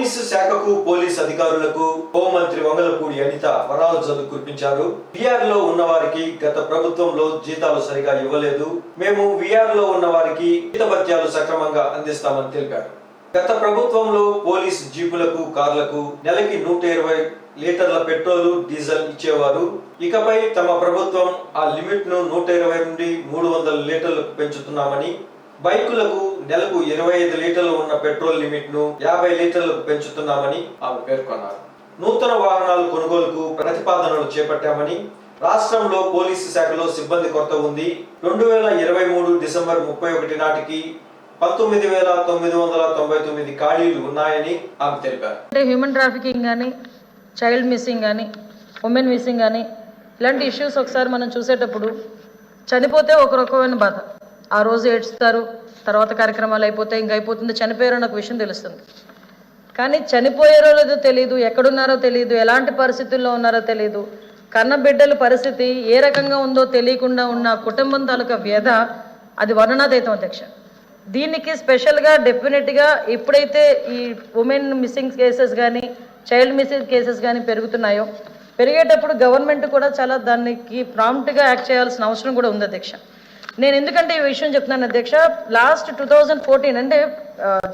Police శాఖకు police అధికారులకు హోంమంత్రి వంగలపూడి అనిత వరాలు కురిపించారు. విఆర్లో ఉన్న వారికి గత ప్రభుత్వంలో జీతాలు సరిగా ఇవ్వలేదు. మేము విఆర్లో ఉన్న వారికి జీతభత్యాలు సక్రమంగా అందిస్తామని తెలిపారు. గత ప్రభుత్వంలో పోలీస్ జీపులకు కార్లకు నెలకి నూట ఇరవై లీటర్ల పెట్రోల్ డీజిల్ ఇచ్చేవారు. ఇకపై తమ ప్రభుత్వం ఆ లిమిట్ను నూట ఇరవై నుండి మూడు వందల లీటర్లకు పెంచుతున్నామని బైకులకు నెలకు ఇరవై ఐదు లీటర్లు ఉన్న పెట్రోల్ లిమిట్ను యాభై లీటర్లకు పెంచుతున్నామని ఆమె పేర్కొన్నారు. నూతన వాహనాల కొనుగోలుకు ప్రతిపాదనలు చేపట్టామని రాష్ట్రంలో పోలీసు శాఖలో సిబ్బంది కొరత ఉంది. రెండు వేల ఇరవై మూడు డిసెంబర్ ముప్పై ఒకటి నాటికి పంతొమ్మిది వేల తొమ్మిది వందల తొంభై తొమ్మిది ఖాళీలు ఉన్నాయని ఆమె తెలిపారు. అంటే హ్యూమన్ ట్రాఫికింగ్ కానీ చైల్డ్ మిస్సింగ్ కానీ ఉమెన్ మిస్సింగ్ కానీ ఇలాంటి ఇష్యూస్ ఒకసారి మనం చూసేటప్పుడు చనిపోతే ఒక రకమైన బాధ. ఆ రోజు ఏడుస్తారు తర్వాత కార్యక్రమాలు అయిపోతే ఇంక అయిపోతుంది చనిపోయారో నాకు విషయం తెలుస్తుంది. కానీ చనిపోయారో లేదో తెలియదు ఎక్కడున్నారో తెలియదు ఎలాంటి పరిస్థితుల్లో ఉన్నారో తెలియదు కన్న బిడ్డల పరిస్థితి ఏ రకంగా ఉందో తెలియకుండా ఉన్న కుటుంబం తాలూకా వ్యధ అది వర్ణనాతీతం అధ్యక్ష. దీనికి స్పెషల్గా డెఫినెట్గా ఎప్పుడైతే ఈ ఉమెన్ మిస్సింగ్ కేసెస్ కానీ చైల్డ్ మిస్సింగ్ కేసెస్ కానీ పెరుగుతున్నాయో పెరిగేటప్పుడు గవర్నమెంట్ కూడా చాలా దానికి ప్రాంప్ట్గా యాక్ట్ చేయాల్సిన అవసరం కూడా ఉంది అధ్యక్ష. నేను ఎందుకంటే ఈ విషయం చెప్తున్నాను అధ్యక్ష లాస్ట్ టూ థౌజండ్ ఫోర్టీన్ అంటే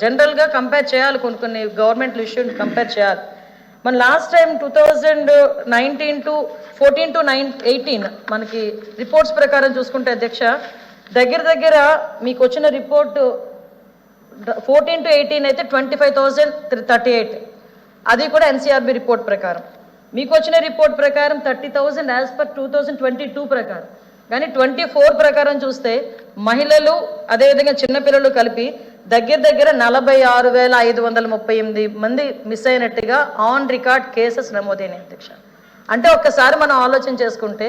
జనరల్గా కంపేర్ చేయాలి కొన్ని కొన్ని గవర్నమెంట్ ఇష్యూని కంపేర్ చేయాలి. మన last time two thousand nineteen to fourteen to nine eighteen మనకి రిపోర్ట్స్ ప్రకారం చూసుకుంటే అధ్యక్ష దగ్గర దగ్గర మీకు వచ్చిన రిపోర్టు ఫోర్టీన్ టు ఎయిటీన్ అయితే twenty five thousand thirty eight అది కూడా ఎన్సీఆర్బి రిపోర్ట్ ప్రకారం. మీకు వచ్చిన రిపోర్ట్ ప్రకారం thirty thousand as per two thousand twenty two ప్రకారం. కానీ ట్వంటీ ఫోర్ ప్రకారం చూస్తే మహిళలు అదేవిధంగా చిన్నపిల్లలు కలిపి దగ్గర దగ్గర నలభై ఆరు వేల ఐదు వందల ముప్పై ఎనిమిది మంది మిస్ అయినట్టుగా ఆన్ రికార్డ్ కేసెస్ నమోదైనాయి అధ్యక్ష. అంటే ఒక్కసారి మనం ఆలోచన చేసుకుంటే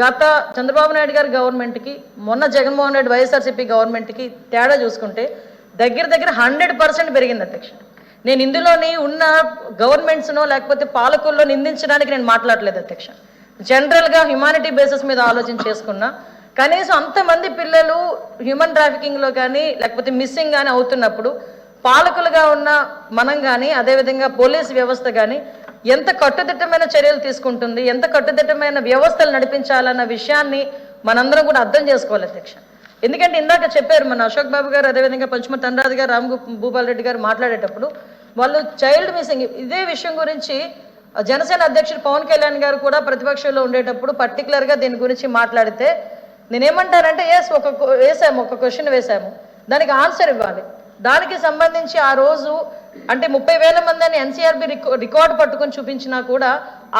గత చంద్రబాబు నాయుడు గారి గవర్నమెంట్కి మొన్న జగన్మోహన్ రెడ్డి వైఎస్ఆర్సీపీ గవర్నమెంట్కి తేడా చూసుకుంటే దగ్గర దగ్గర హండ్రెడ్ పర్సెంట్ పెరిగింది అధ్యక్ష. నేను ఇందులోని ఉన్న గవర్నమెంట్స్నో లేకపోతే పాలకుల్లో నిందించడానికి నేను మాట్లాడలేదు అధ్యక్ష. జనరల్గా హ్యుమానిటీ బేసిస్ మీద ఆలోచన చేసుకున్నా కనీసం అంతమంది పిల్లలు హ్యూమన్ ట్రాఫికింగ్లో కానీ లేకపోతే మిస్సింగ్ కానీ అవుతున్నప్పుడు పాలకులుగా ఉన్న మనం కానీ అదేవిధంగా పోలీస్ వ్యవస్థ కానీ ఎంత కట్టుదిట్టమైన చర్యలు తీసుకుంటుంది ఎంత కట్టుదిట్టమైన వ్యవస్థలు నడిపించాలన్న విషయాన్ని మనందరం కూడా అర్థం చేసుకోవాలి అధ్యక్ష. ఎందుకంటే ఇందాక చెప్పారు మన అశోక్ బాబు గారు అదేవిధంగా పంచమ తండ్రాజు గారు రామ్ భూపాల్ రెడ్డి గారు మాట్లాడేటప్పుడు వాళ్ళు చైల్డ్ మిస్సింగ్ ఇదే విషయం గురించి జనసేన అధ్యక్షుడు పవన్ కళ్యాణ్ గారు కూడా ప్రతిపక్షంలో ఉండేటప్పుడు పర్టికులర్గా దీని గురించి మాట్లాడితే నేనేమంటానంటే ఎస్ ఒక వేసాము ఒక క్వశ్చన్ వేసాము. దానికి ఆన్సర్ ఇవ్వాలి. దానికి సంబంధించి ఆ రోజు అంటే ముప్పై వేల మంది అని ఎన్సీఆర్బి రికార్డ్ పట్టుకొని చూపించినా కూడా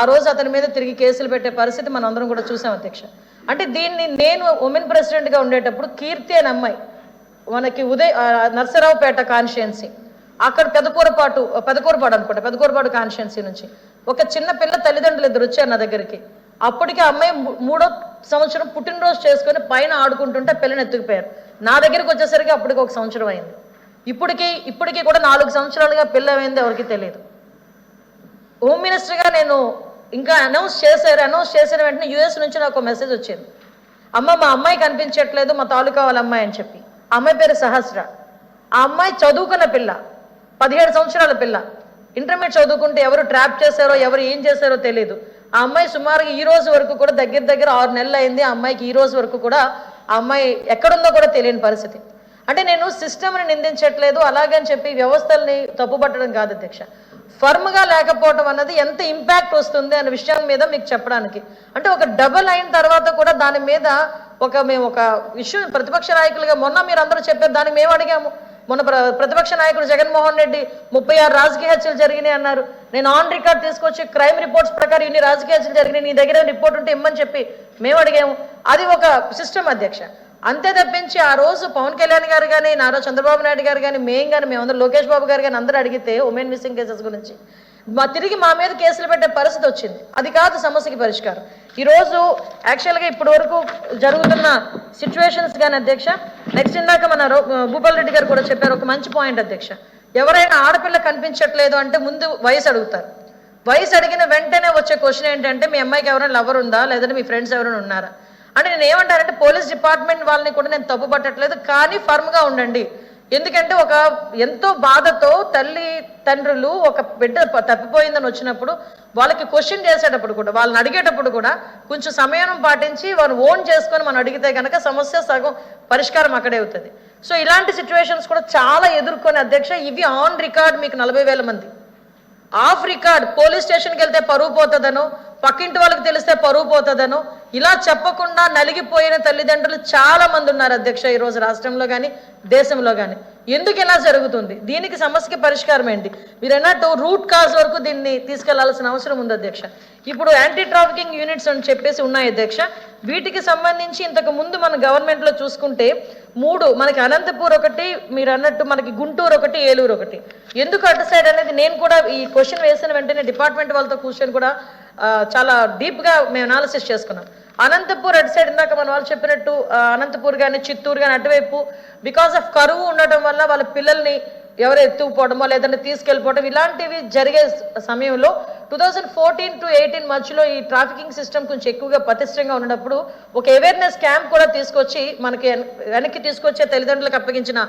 ఆ రోజు అతని మీద తిరిగి కేసులు పెట్టే పరిస్థితి మనం అందరం కూడా చూసాం అధ్యక్ష. అంటే దీన్ని నేను ఉమెన్ ప్రెసిడెంట్గా ఉండేటప్పుడు కీర్తి అని అమ్మాయి మనకి ఉదయ్ నర్సరావుపేట కాన్స్టిట్యున్సీ అక్కడ పెదకూరపాటు పెదకూరపాడు అనుకుంటా పెదకూరపాటు కాన్స్టిట్యున్సీ నుంచి. ఒక చిన్న పిల్ల తల్లిదండ్రులు ఇద్దరు వచ్చారు నా దగ్గరికి. అప్పటికి అమ్మాయి మూడో సంవత్సరం పుట్టినరోజు చేసుకొని పైన ఆడుకుంటుంటే పిల్లని ఎత్తుకుపోయారు. నా దగ్గరికి వచ్చేసరికి అప్పటికి ఒక సంవత్సరం అయింది. ఇప్పటికి ఇప్పటికీ కూడా నాలుగు సంవత్సరాలుగా పిల్ల అయింది ఎవరికి తెలియదు. హోమ్ మినిస్టర్గా నేను ఇంకా అనౌన్స్ చేశారు అనౌన్స్ చేసిన వెంటనే యూఎస్ నుంచి నాకు మెసేజ్ వచ్చింది. అమ్మ మా అమ్మాయి కనిపించట్లేదు మా తాలూకా వాళ్ళ అమ్మాయి అని చెప్పి. అమ్మాయి పేరు సహస్ర. ఆ అమ్మాయి చదువుకున్న పిల్ల. పదిహేడు సంవత్సరాల పిల్ల. ఇంటర్మీడియట్ చదువుకుంటే ఎవరు ట్రాప్ చేశారో ఎవరు ఏం చేశారో తెలియదు ఆ అమ్మాయి సుమారుగా ఈ రోజు వరకు కూడా దగ్గర దగ్గర ఆరు నెలలు అయింది. ఆ అమ్మాయికి ఈ రోజు వరకు కూడా ఆ అమ్మాయి ఎక్కడుందో కూడా తెలియని పరిస్థితి. అంటే నేను సిస్టమ్ని నిందించట్లేదు. అలాగని చెప్పి వ్యవస్థల్ని తప్పుపట్టడం కాదు అధ్యక్ష. ఫర్మ్గా లేకపోవడం అన్నది ఎంత ఇంపాక్ట్ వస్తుంది అనే విషయం మీద మీకు చెప్పడానికి. అంటే ఒక డబల్ అయిన తర్వాత కూడా దాని మీద ఒక మేము ఒక ఇష్యూ ప్రతిపక్ష నాయకులుగా మొన్న మీరు అందరూ చెప్పారు దానికి మేము అడిగాము. మొన్న ప్ర- ప్రతిపక్ష నాయకుడు జగన్మోహన్ రెడ్డి ముప్పై ఆరు రాజకీయ హత్యలు జరిగినాయి అన్నారు. నేను ఆన్ రికార్డ్ తీసుకొచ్చి క్రైమ్ రిపోర్ట్స్ ప్రకారం ఇన్ని రాజకీయ హత్యలు జరిగినాయి నీ దగ్గర రిపోర్ట్ ఉంటే ఇమ్మని చెప్పి మేము అడిగాము. అది ఒక సిస్టమ్ అధ్యక్ష. అంతే తప్పించి ఆ రోజు పవన్ కళ్యాణ్ గారు కానీ నారా చంద్రబాబు నాయుడు గారు కానీ మేము కానీ మేమందరం లోకేష్ బాబు గారు కానీ అందరూ అడిగితే ఉమెన్ మిస్సింగ్ కేసెస్ గురించి. మా తిరిగి మా మీద కేసులు పెట్టే పరిస్థితి వచ్చింది. అది కాదు సమస్యకి పరిష్కారం. ఈరోజు యాక్చువల్గా ఇప్పటి వరకు జరుగుతున్న సిచ్యువేషన్స్ కానీ అధ్యక్ష నెక్స్ట్ ఇందాక మన రో- భూపాల్ రెడ్డి గారు కూడా చెప్పారు ఒక మంచి పాయింట్ అధ్యక్ష. ఎవరైనా ఆడపిల్ల కనిపించట్లేదు అంటే ముందు వయసు అడుగుతారు. వయసు అడిగిన వెంటనే వచ్చే క్వశ్చన్ ఏంటంటే మీ అమ్మాయికి ఎవరైనా లవర్ ఉందా? లేదంటే మీ ఫ్రెండ్స్ ఎవరైనా ఉన్నారా? అంటే నేను ఏమంటానంటే పోలీస్ డిపార్ట్మెంట్ వాళ్ళని కూడా నేను తప్పు పట్టట్లేదు కానీ ఫర్మ్గా ఉండండి. ఎందుకంటే ఒక ఎంతో బాధతో తల్లి తండ్రులు ఒక బిడ్డ తప్పిపోయిందని వచ్చినప్పుడు వాళ్ళకి క్వశ్చన్ చేసేటప్పుడు కూడా వాళ్ళని అడిగేటప్పుడు కూడా కొంచెం సమయం పాటించి వాళ్ళు ఓన్ చేసుకొని మనం అడిగితే కనుక సమస్య సగం పరిష్కారం అక్కడే అవుతుంది. సో ఇలాంటి సిచ్యువేషన్స్ కూడా చాలా ఎదుర్కొని అధ్యక్ష ఇవి ఆన్ రికార్డ్ మీకు నలభై వేల మంది. ఆఫ్ రికార్డ్ పోలీస్ స్టేషన్కి వెళ్తే పరువు పోతుందనో పక్కింటి వాళ్ళకి తెలిస్తే పరువు పోతుందను ఇలా చెప్పకుండా నలిగిపోయిన తల్లిదండ్రులు చాలా మంది ఉన్నారు అధ్యక్ష ఈరోజు రాష్ట్రంలో కానీ దేశంలో కానీ ఎందుకు ఇలా జరుగుతుంది? దీనికి సమస్యకి పరిష్కారం ఏంటి? మీరు అన్నట్టు రూట్ కాజ్ వరకు దీన్ని తీసుకెళ్ళాల్సిన అవసరం ఉంది అధ్యక్ష. ఇప్పుడు యాంటీ ట్రాఫికింగ్ యూనిట్స్ అని చెప్పేసి ఉన్నాయి అధ్యక్ష. వీటికి సంబంధించి ఇంతకు ముందు మన గవర్నమెంట్లో చూసుకుంటే మూడు మనకి అనంతపూర్ ఒకటి మీరు అన్నట్టు మనకి గుంటూరు ఒకటి ఏలూరు ఒకటి. ఎందుకు అటు సైడ్ అనేది నేను కూడా ఈ క్వశ్చన్ వేసిన వెంటనే డిపార్ట్మెంట్ వాళ్ళతో కూర్చొని కూడా చాలా డీప్గా మేము అనాలిసిస్ చేసుకున్నాం. అనంతపూర్ అటు సైడ్ ఇందాక మన వాళ్ళు చెప్పినట్టు అనంతపూర్ కానీ చిత్తూరు కానీ అటువైపు బికాస్ ఆఫ్ కరువు ఉండటం వల్ల వాళ్ళ పిల్లల్ని ఎవరు ఎత్తుకుపోవడమో లేదంటే తీసుకెళ్ళిపోవడం ఇలాంటివి జరిగే సమయంలో two thousand fourteen to eighteen మధ్యలో ఈ ట్రాఫికింగ్ సిస్టమ్ కొంచెం ఎక్కువగా పటిష్టంగా ఉన్నప్పుడు ఒక అవేర్నెస్ క్యాంప్ కూడా తీసుకొచ్చి మనకి వెనక్కి తీసుకొచ్చే తల్లిదండ్రులకు అప్పగించిన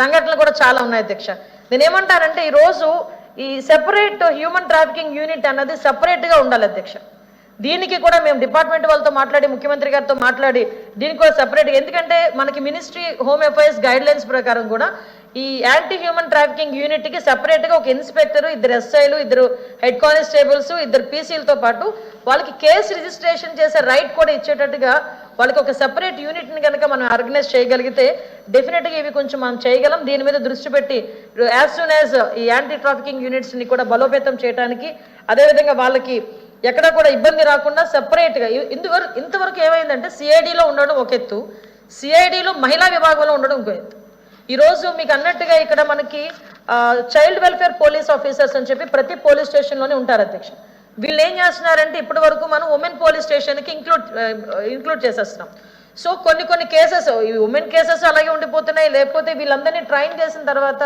సంఘటనలు కూడా చాలా ఉన్నాయి అధ్యక్ష. నేనేమంటానంటే ఈరోజు ఈ సెపరేట్ హ్యూమన్ ట్రాఫికింగ్ యూనిట్ అన్నది సెపరేట్గా ఉండాలి అధ్యక్ష. దీనికి కూడా మేము డిపార్ట్మెంట్ వాళ్ళతో మాట్లాడి ముఖ్యమంత్రి గారితో మాట్లాడి దీనికి కూడా సెపరేట్ ఎందుకంటే మనకి ministry home affairs guidelines ప్రకారం కూడా ఈ యాంటీ హ్యూమన్ ట్రాఫికింగ్ యూనిట్కి సపరేట్గా ఒక ఇన్స్పెక్టర్ ఇద్దరు ఎస్ఐలు ఇద్దరు హెడ్ కానిస్టేబుల్స్ ఇద్దరు పీసీలతో పాటు వాళ్ళకి కేసు రిజిస్ట్రేషన్ చేసే రైట్ కూడా ఇచ్చేటట్టుగా వాళ్ళకి ఒక సెపరేట్ యూనిట్ని కనుక మనం ఆర్గనైజ్ చేయగలిగితే డెఫినెట్గా ఇవి కొంచెం మనం చేయగలం. దీని మీద దృష్టి పెట్టి యాజ్ సూన్ యాజ్ ఈ యాంటీ ట్రాఫికింగ్ యూనిట్స్ని కూడా బలోపేతం చేయడానికి అదేవిధంగా వాళ్ళకి ఎక్కడ కూడా ఇబ్బంది రాకుండా సపరేట్గా ఇంతవరకు ఇంతవరకు ఏమైందంటే సిఐడిలో ఉండడం ఒక ఎత్తు. సిఐడిలో మహిళా విభాగంలో ఉండడం ఇంకో ఎత్తు. ఈరోజు మీకు అన్నట్టుగా ఇక్కడ మనకి చైల్డ్ వెల్ఫేర్ పోలీస్ ఆఫీసర్స్ అని చెప్పి ప్రతి పోలీస్ స్టేషన్లోనే ఉంటారు అధ్యక్ష. వీళ్ళు ఏం చేస్తున్నారంటే ఇప్పటి వరకు మనం ఉమెన్ పోలీస్ స్టేషన్కి ఇంక్లూడ్ ఇంక్లూడ్ చేసేస్తున్నాం. సో కొన్ని కొన్ని కేసెస్ ఈ ఉమెన్ కేసెస్ అలాగే ఉండిపోతున్నాయి. లేకపోతే వీళ్ళందరినీ ట్రైన్ చేసిన తర్వాత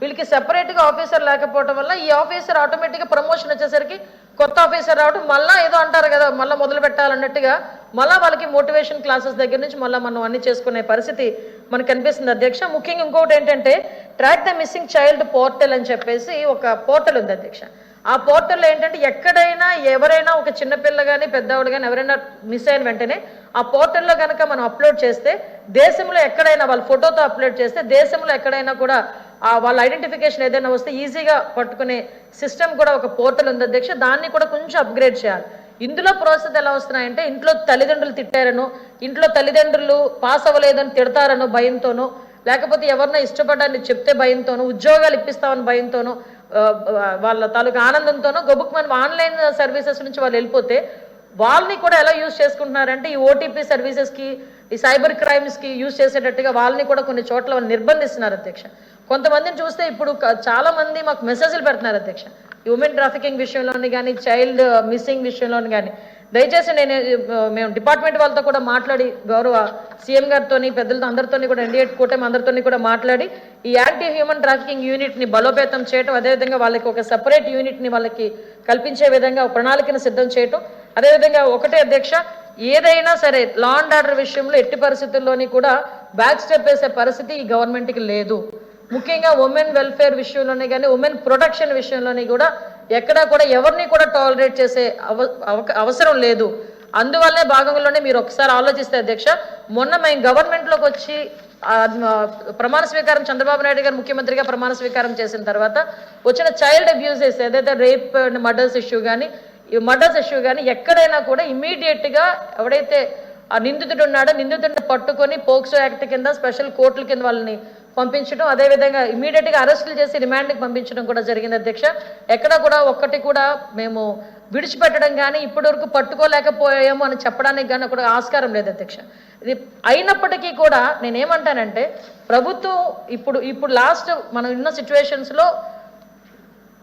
వీళ్ళకి సెపరేట్గా ఆఫీసర్ లేకపోవడం వల్ల ఈ ఆఫీసర్ ఆటోమేటిక్గా ప్రమోషన్ వచ్చేసరికి కొత్త ఆఫీసర్ రావడం మళ్ళీ ఏదో అంటారు కదా మళ్ళీ మొదలు పెట్టాలన్నట్టుగా. మళ్ళీ వాళ్ళకి మోటివేషన్ క్లాసెస్ దగ్గర నుంచి మళ్ళీ మనం అన్ని చేసుకునే పరిస్థితి మనకు కనిపిస్తుంది. అధ్యక్ష ముఖ్యంగా ఇంకొకటి ఏంటంటే track the missing child portal అని చెప్పేసి ఒక పోర్టల్ ఉంది అధ్యక్ష. ఆ పోర్టల్లో ఏంటంటే ఎక్కడైనా ఎవరైనా ఒక చిన్నపిల్ల కానీ పెద్దవాడు కానీ ఎవరైనా మిస్ అయిన వెంటనే ఆ పోర్టల్లో కనుక మనం అప్లోడ్ చేస్తే దేశంలో ఎక్కడైనా వాళ్ళ ఫోటోతో అప్లోడ్ చేస్తే దేశంలో ఎక్కడైనా కూడా వాళ్ళ ఐడెంటిఫికేషన్ ఏదైనా వస్తే ఈజీగా పట్టుకునే సిస్టమ్ కూడా ఒక పోర్టల్ ఉంది అధ్యక్ష. దాన్ని కూడా కొంచెం అప్గ్రేడ్ చేయాలి. ఇందులో ప్రాసెస్ ఎలా వస్తున్నాయంటే ఇంట్లో తల్లిదండ్రులు తిట్టారనో ఇంట్లో తల్లిదండ్రులు పాస్ అవ్వలేదని తిడతారనో భయంతోనో లేకపోతే ఎవరినో ఇష్టపడాలని చెప్తే భయంతోనో ఉద్యోగాలు ఇప్పిస్తామని భయంతోనో వాళ్ళ తాలూకా ఆనందంతోనో గొబుక్ ఆన్లైన్ సర్వీసెస్ నుంచి వాళ్ళు వెళ్ళిపోతే వాళ్ళని కూడా ఎలా యూజ్ చేసుకుంటున్నారంటే ఈ ఓటీపీ సర్వీసెస్కి ఈ సైబర్ క్రైమ్స్కి యూజ్ చేసేటట్టుగా వాళ్ళని కూడా కొన్ని చోట్ల వాళ్ళు నిర్బంధిస్తున్నారు అధ్యక్ష. కొంతమందిని చూస్తే ఇప్పుడు చాలామంది మాకు మెసేజ్లు పెడుతున్నారు అధ్యక్ష. ఈ ఉమెన్ ట్రాఫికింగ్ విషయంలోని కానీ చైల్డ్ మిస్సింగ్ విషయంలోని కానీ దయచేసి నేను మేము డిపార్ట్మెంట్ వాళ్ళతో కూడా మాట్లాడి గౌరవ సీఎం గారితో పెద్దలతో అందరితో కూడా ఎన్డీఏ కూటమి అందరితో కూడా మాట్లాడి ఈ యాంటీ హ్యూమన్ ట్రాఫికింగ్ యూనిట్ని బలోపేతం చేయటం అదేవిధంగా వాళ్ళకి ఒక సపరేట్ యూనిట్ని వాళ్ళకి కల్పించే విధంగా ప్రణాళికను సిద్ధం చేయటం అదేవిధంగా ఒకటే అధ్యక్ష ఏదైనా సరే లా అండ్ ఆర్డర్ విషయంలో ఎట్టి పరిస్థితుల్లోని కూడా బ్యాక్ స్టెప్ వేసే పరిస్థితి ఈ గవర్నమెంట్కి లేదు. ముఖ్యంగా ఉమెన్ వెల్ఫేర్ విషయంలోనే కానీ ఉమెన్ ప్రొటెక్షన్ విషయంలోని కూడా ఎక్కడా కూడా ఎవరిని కూడా టాలరేట్ చేసే అవ అవసరం లేదు. అందువల్లే భాగంలోనే మీరు ఒకసారి ఆలోచిస్తే అధ్యక్ష మొన్న మేము గవర్నమెంట్లోకి వచ్చి ప్రమాణ స్వీకారం చంద్రబాబు నాయుడు గారు ముఖ్యమంత్రిగా ప్రమాణ స్వీకారం చేసిన తర్వాత వచ్చిన చైల్డ్ అబ్యూజెస్ ఏదైతే రేప్ అండ్ మర్డర్స్ ఇష్యూ కానీ ఈ మర్డర్స్ ఇష్యూ కానీ ఎక్కడైనా కూడా ఇమీడియట్గా ఎవడైతే ఆ నిందితుడు ఉన్నాడో నిందితుడిని పట్టుకొని పోక్సో యాక్ట్ కింద స్పెషల్ కోర్టుల కింద వాళ్ళని పంపించడం అదేవిధంగా ఇమీడియట్గా అరెస్టులు చేసి రిమాండ్కి పంపించడం కూడా జరిగింది అధ్యక్ష. ఎక్కడ కూడా ఒక్కటి కూడా మేము విడిచిపెట్టడం కానీ ఇప్పటి వరకు పట్టుకోలేకపోయాము అని చెప్పడానికి కానీ కూడా ఆస్కారం లేదు అధ్యక్ష. ఇది అయినప్పటికీ కూడా నేనేమంటానంటే ప్రభుత్వం ఇప్పుడు ఇప్పుడు లాస్ట్ మనం ఉన్న సిచ్యువేషన్స్లో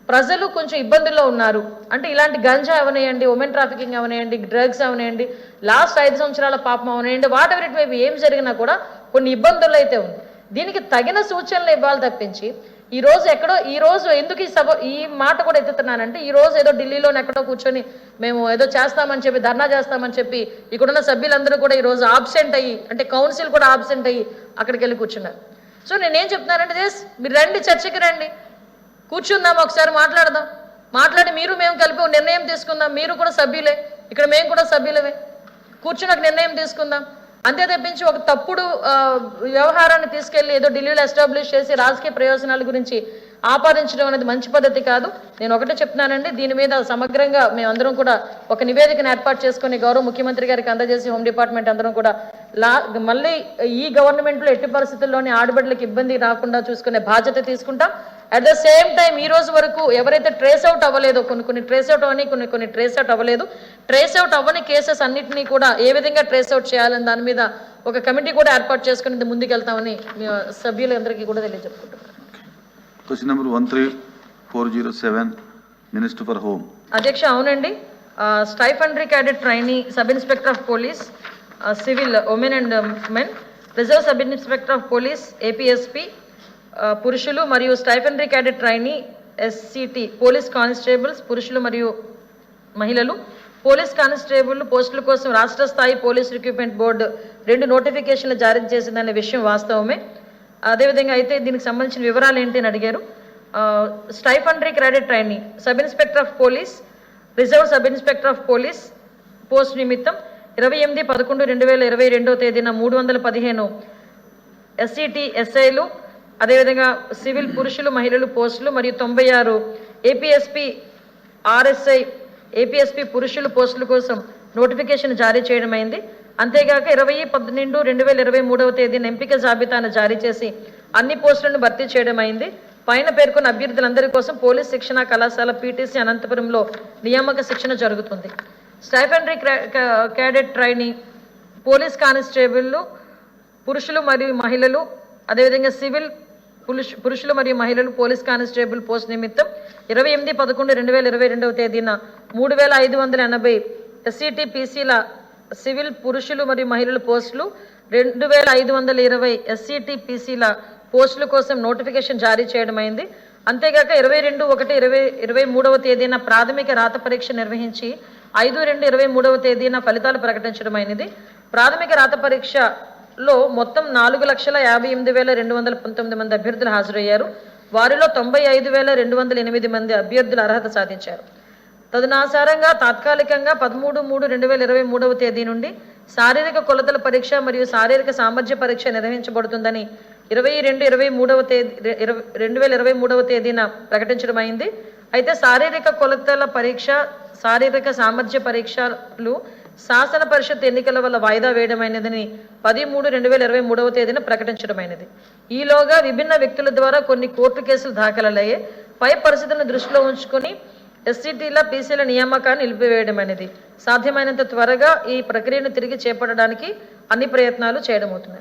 ప్రజలు కొంచెం ఇబ్బందుల్లో ఉన్నారు. అంటే ఇలాంటి గంజా అవనేయండి ఉమెన్ ట్రాఫికింగ్ అవనేయండి డ్రగ్స్ అవనేయండి లాస్ట్ ఐదు సంవత్సరాల పాపం అవనేయండి వాట్ ఎవర్ ఇట్ మేబీ ఏం జరిగినా కూడా కొన్ని ఇబ్బందులు అయితే ఉంది. దీనికి తగిన సూచనలు ఇవ్వాలి తప్పించి ఈ రోజు ఎక్కడో ఈ రోజు ఎందుకు ఈ సభ ఈ మాట కూడా ఎత్తుతున్నానంటే ఈ రోజు ఏదో ఢిల్లీలో ఎక్కడో కూర్చొని మేము ఏదో చేస్తామని చెప్పి ధర్నా చేస్తామని చెప్పి ఇక్కడున్న సభ్యులందరూ కూడా ఈ రోజు ఆబ్సెంట్ అయ్యి అంటే కౌన్సిల్ కూడా ఆబ్సెంట్ అయ్యి అక్కడికి వెళ్ళి కూర్చున్నారు. సో నేనేం చెప్తున్నానంటే జస్ట్ మీరు రండి చర్చకి రండి. కూర్చుందాం ఒకసారి మాట్లాడదాం. మాట్లాడి మీరు మేము కలిపి నిర్ణయం తీసుకుందాం. మీరు కూడా సభ్యులే. ఇక్కడ మేము కూడా సభ్యులమే. కూర్చుని ఒక నిర్ణయం తీసుకుందాం. అంతే తప్పించి ఒక తప్పుడు వ్యవహారాన్ని తీసుకెళ్ళి ఏదో ఢిల్లీలో ఎస్టాబ్లిష్ చేసి రాజకీయ ప్రయోజనాల గురించి ఆపాదించడం అనేది మంచి పద్ధతి కాదు. నేను ఒకటే చెప్తున్నానండి దీని మీద సమగ్రంగా మేమందరం కూడా ఒక నివేదికను ఏర్పాటు చేసుకుని గౌరవ ముఖ్యమంత్రి గారికి అందజేసి హోమ్ డిపార్ట్మెంట్ అందరం కూడా లా మళ్ళీ ఈ గవర్నమెంట్లో ఎట్టి పరిస్థితుల్లోని ఆడబిడ్డలకు ఇబ్బంది రాకుండా చూసుకునే బాధ్యత తీసుకుంటాం. అట్ ద సేమ్ టైం ఈ రోజు వరకు ఎవరైతే ట్రేస్ అవుట్ అవ్వలేదో కొన్ని కొన్ని ట్రేస్ అవుట్ అవని కొన్ని కొన్ని ట్రేస్ అవుట్ అవ్వలేదు. ట్రేస్ అవుట్ అవ్వని కేసెస్ అన్నింటినీ కూడా ఏ విధంగా ట్రేస్ అవుట్ చేయాలని దాని మీద ఒక కమిటీ కూడా ఏర్పాటు చేసుకుని ముందుకెళ్తామని సభ్యులందరికీ కూడా తెలియజెప్పుకుంటున్నాం Question number 13407, Minister for Home. అధ్యక్ష అవునండి. Stipendiary cadet trainee sub inspector of police civil women and men reserve sub inspector of police APSP పురుషులు మరియు stipendiary cadet trainee SCT police constables పురుషులు మరియు మహిళలు. పోలీస్ కానిస్టేబుల్ పోస్టుల కోసం రాష్ట్ర స్థాయి పోలీస్ రిక్రూట్మెంట్ బోర్డు రెండు నోటిఫికేషన్లు జారీ చేసిందనే విషయం వాస్తవమే. అదేవిధంగా అయితే దీనికి సంబంధించిన వివరాలు ఏంటి అని అడిగారు. Stipendiary credit training sub inspector of police reserve sub inspector of police post నిమిత్తం ఇరవై ఎనిమిది పదకొండు రెండు వేల ఇరవై రెండవ తేదీన మూడు వందల పదిహేను ఎస్సీటీ ఎస్ఐలు అదేవిధంగా సివిల్ పురుషులు మహిళలు పోస్టులు మరియు తొంభై ఆరు ఏపీఎస్పి ఆర్ఎస్ఐ ఏపీఎస్పి పురుషులు పోస్టుల కోసం నోటిఫికేషన్ జారీ చేయడమైంది అంతేగాక ఇరవై పన్నెండు రెండు వేల ఇరవై మూడవ తేదీన ఎంపిక జాబితాను జారీ చేసి అన్ని పోస్టులను భర్తీ చేయడమైంది పైన పేర్కొన్న అభ్యర్థులందరి కోసం పోలీస్ శిక్షణ కళాశాల పీటీసీ అనంతపురంలో నియామక శిక్షణ జరుగుతుంది. స్టైఫండరీ క్యాడెట్ ట్రైనింగ్ పోలీస్ కానిస్టేబుల్లు పురుషులు మరియు మహిళలు అదేవిధంగా సివిల్ పురుషు పురుషులు మరియు మహిళలు పోలీస్ కానిస్టేబుల్ పోస్ట్ నిమిత్తం ఇరవై ఎనిమిది పదకొండు రెండు వేల ఇరవై రెండవ తేదీన మూడు వేల ఐదు వందల ఎనభై ఎస్సీటీ పీసీల సివిల్ పురుషులు మరియు మహిళల పోస్టులు రెండు వేల ఐదు వందల ఇరవై ఎస్సీటీ పీసీల పోస్టుల కోసం నోటిఫికేషన్ జారీ చేయడమైంది అంతేగాక ఇరవై రెండు ఒకటి ఇరవై ఇరవై మూడవ తేదీన ప్రాథమిక రాత పరీక్ష నిర్వహించి ఐదు రెండు ఇరవై మూడవ తేదీన ఫలితాలు ప్రకటించడమైనది ప్రాథమిక రాత పరీక్షలో మొత్తం నాలుగు లక్షల యాభై ఎనిమిది వేల రెండు వందల పంతొమ్మిది మంది అభ్యర్థులు హాజరయ్యారు. వారిలో తొంభై ఐదు వేల రెండు వందల ఎనిమిది మంది అభ్యర్థులు అర్హత సాధించారు. తదనాసారంగా తాత్కాలికంగా పదమూడు మూడు రెండు వేల ఇరవై మూడవ తేదీ నుండి శారీరక కొలతల పరీక్ష మరియు శారీరక సామర్థ్య పరీక్ష నిర్వహించబడుతుందని ఇరవై రెండు ఇరవై మూడవ తేదీ ఇరవై రెండు వేల ఇరవై మూడవ తేదీన ప్రకటించడం అయింది. అయితే శారీరక కొలతల పరీక్ష శారీరక సామర్థ్య పరీక్షలు శాసన పరిషత్ ఎన్నికల వల్ల వాయిదా వేయడమైనదని పది మూడు రెండు వేల ఇరవై మూడవ తేదీన ప్రకటించడమైనది. ఈలోగా విభిన్న వ్యక్తుల ద్వారా కొన్ని కోర్టు కేసులు దాఖలయ్యాయి. పై పరిస్థితులను దృష్టిలో ఉంచుకొని ఎస్సీటీల పీసీల నియామకాన్ని నిలిపివేయడం అనేది సాధ్యమైనంత త్వరగా ఈ ప్రక్రియను తిరిగి చేపట్టడానికి అన్ని ప్రయత్నాలు చేయడం అవుతున్నాయి